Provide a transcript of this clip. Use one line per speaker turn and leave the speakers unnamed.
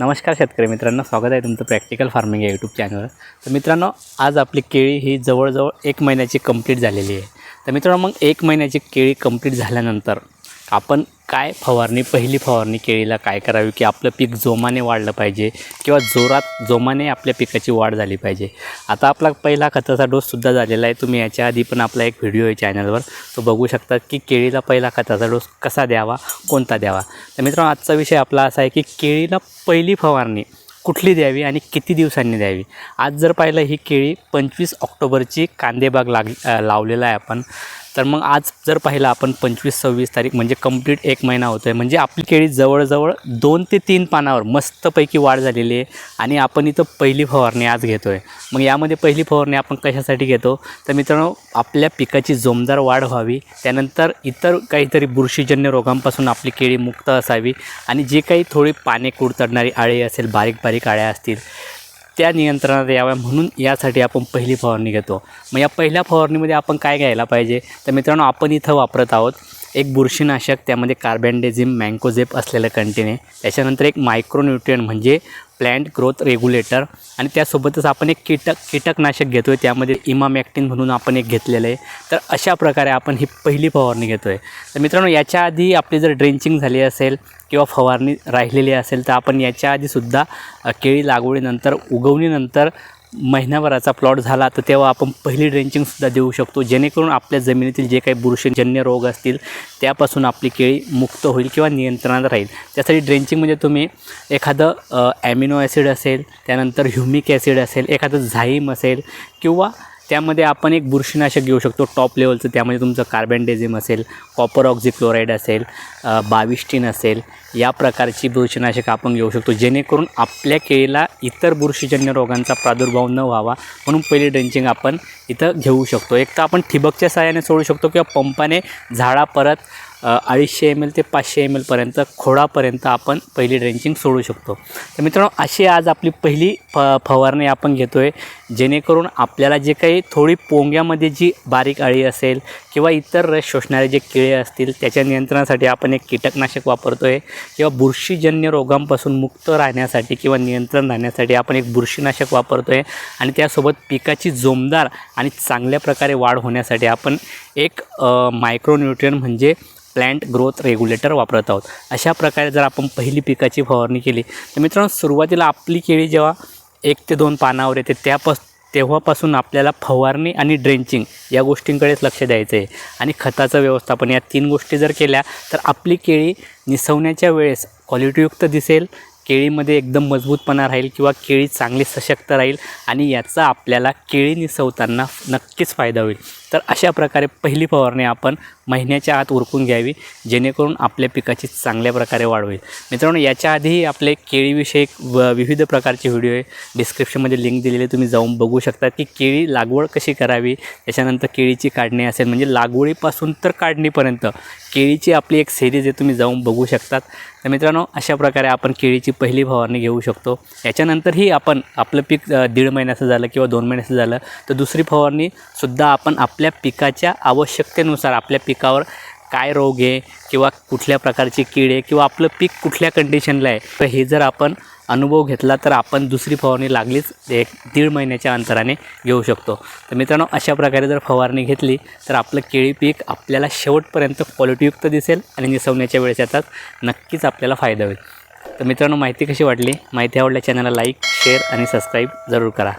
नमस्कार शेतकरी मित्रांनो स्वागत आहे तुमचं प्रॅक्टिकल फार्मिंग या यूट्यूब चॅनलवर तर मित्रांनो आज आपली केळी ही जवळजवळ एक महिन्याची कंप्लीट झालेली आहे. तर मित्रांनो मग एक महिन्याची केळी कंप्लीट झाल्यानंतर आपण काय फवारणी पहिली फवारणी केळीला काय करावी की आपलं पीक जोमाने वाढलं पाहिजे किंवा जोरात जोमाने आपल्या पिकाची वाढ झाली पाहिजे. आता आपला पहिला खताचा डोससुद्धा झालेला आहे. तुम्ही याच्या आधी पण आपला एक व्हिडिओ आहे चॅनलवर तो बघू शकता की केळीला पहिला खताचा डोस कसा द्यावा कोणता द्यावा. तर मित्रांनो आजचा विषय आपला असा आहे की केळीला पहिली फवारणी कुठली द्यावी आणि किती दिवसांनी द्यावी. आज जर पाहिलं ही केळी पंचवीस ऑक्टोबरची कांदेबाग लाग लावलेला आहे आपण. तर मग आज जर पाहिलं आपण पंचवीस सव्वीस तारीख म्हणजे कंप्लीट एक महिना होतो आहे म्हणजे आपली केळी जवळजवळ दोन ते तीन पानावर मस्तपैकी वाढ झालेली आहे आणि आपण इथं पहिली फवारणी आज घेतो आहे मग यामध्ये पहिली फवारणी आपण कशासाठी घेतो? तर मित्रांनो आपल्या पिकाची जोमदार वाढ व्हावी. त्यानंतर इतर काहीतरी बुरशीजन्य रोगांपासून आपली केळी मुक्त असावी. आणि जे काही थोडी पाने कुडतडणारी आळे असेल बारीक बारीक आळ्या असतील त्या नियंत्रणात याव्या म्हणून यासाठी आपण पहिली फवारणी घेतो. मग या पहिल्या फवारणीमध्ये आपण काय घ्यायला पाहिजे? तर मित्रांनो आपण इथं वापरत आहोत एक बुरशीनाशक त्यामध्ये कार्बॅन्डेझिम मँकोझेप असलेलं कंटेनर त्याच्यानंतर एक मायक्रोन्युट्रियन म्हणजे प्लॅन्ट ग्रोथ रेग्युलेटर आणि त्यासोबतच आपण एक कीटक कीटकनाशक घेतो आहे त्यामध्ये इमामॅक्टिन म्हणून आपण एक घेतलेलं आहे. तर अशा प्रकारे आपण ही पहिली फवारणी घेतो आहे तर मित्रांनो याच्या आधी आपली जर ड्रेंचिंग झाली असेल किंवा फवारणी राहिलेली असेल तर आपण याच्या आधीसुद्धा केळी लागवडीनंतर उगवणीनंतर महिन्याभराचा प्लॉट झाला तर तेव्हा आपण पहिली ड्रेंचिंगसुद्धा देऊ शकतो. जेणेकरून आपल्या जमिनीतील जे काही बुरशीजन्य रोग असतील त्यापासून आपली केळी मुक्त होईल किंवा नियंत्रणात राहील. त्यासाठी ड्रेंचिंग म्हणजे तुम्ही एखादं ॲमिनो ॲसिड असेल त्यानंतर ह्युमिक ॲसिड असेल एखादं झाईम असेल किंवा त्यामध्ये आपण एक बुरशीनाशक घेऊ शकतो टॉप लेवलचं त्यामध्ये तुमचं कार्बनडेझिम असेल कॉपर ऑक्झिक्लोराईड असेल बाविस्टीन असेल या प्रकारची बुरशीनाशक आपण घेऊ शकतो. जेणेकरून आपल्या केळीला इतर बुरशीजन्य रोगांचा प्रादुर्भाव न व्हावा म्हणून पहिली ड्रेंचिंग आपण इथं घेऊ शकतो. एक तर आपण ठिबकच्या सहाय्याने सोडू शकतो किंवा पंपाने झाडा परत अडीचशे एम एल ते पाचशे एम एलपर्यंत खोडापर्यंत आपण पहिली ड्रेंचिंग सोडू शकतो. तर मित्रांनो अशी आज आपली पहिली फ फवारणी आपण घेतो आहे जेणेकरून आपल्याला जे काही थोडी पोंग्यामध्ये जी बारीक अळी असेल किंवा इतर रस शोषणारे जे किळे असतील त्याच्या नियंत्रणासाठी आपण एक कीटकनाशक वापरतो आहे किंवा बुरशीजन्य रोगांपासून मुक्त राहण्यासाठी किंवा नियंत्रण राहण्यासाठी आपण एक बुरशीनाशक वापरतो आहे आणि त्यासोबत पिकाची जोमदार आणि चांगल्या प्रकारे वाढ होण्यासाठी आपण एक मायक्रोन्युट्रियन म्हणजे प्लॅन्ट ग्रोथ रेग्युलेटर वापरत आहोत. अशा प्रकारे जर आपण पहिली पिकाची फवारणी केली तर मित्रांनो सुरुवातीला आपली केळी जेव्हा एक ते दोन पानावर येते त्यापास तेव्हापासून आपल्याला फवारणी आणि ड्रेंचिंग या गोष्टींकडेच लक्ष द्यायचं आहे. आणि खताचं व्यवस्थापन या तीन गोष्टी जर केल्या तर आपली केळी निसवण्याच्या वेळेस क्वालिटीयुक्त दिसेल केळीमध्ये एकदम मजबूतपणा राहील किंवा केळी चांगली सशक्त राहील आणि याचा आपल्याला केळी निसवताना नक्कीच फायदा होईल. तर अशा प्रकारे पहिली फवारणी आपण महिन्याच्या आत उरकून घ्यावी जेणेकरून आपल्या पिकाची चांगल्या प्रकारे वाढ होईल. मित्रांनो याच्या आधीही आपले केळीविषयक व विविध प्रकारचे व्हिडिओ आहे. डिस्क्रिप्शनमध्ये लिंक दिलेले तुम्ही जाऊन बघू शकता की केळी लागवड कशी करावी त्याच्यानंतर केळीची काढणी असेल म्हणजे लागवडीपासून तर काढणीपर्यंत. केळीची आपली एक सिरीज आहे तुम्ही जाऊन बघू शकतात. तर मित्रांनो अशा प्रकारे आपण केळीची पहिली फवारणी घेऊ शकतो. याच्यानंतरही आपण आपलं पीक दीड महिन्याचं झालं किंवा दोन महिन्याचं झालं तर दुसरी फवारणीसुद्धा आपण आपल्या पिकाच्या आवश्यकतेनुसार आपल्या पिकावर काय रोग आहे किंवा कुठल्या प्रकारची कीड आहे किंवा आपलं पीक कुठल्या कंडिशनला आहे. तर हे जर आपण अनुभव घेतला तर आपण दुसरी फवारणी लागलीच एक दीड महिन्याच्या अंतराने घेऊ शकतो. तर मित्रांनो अशा प्रकारे जर फवारणी घेतली तर आपलं केळी पीक आपल्याला शेवटपर्यंत क्वालिटीयुक्त दिसेल आणि निसवण्याच्या वेळेस याचा नक्कीच आपल्याला फायदा होईल. तर मित्रांनो माहिती कशी वाटली? माहिती आवडल्या चॅनलला लाईक शेअर आणि सबस्क्राईब जरूर करा.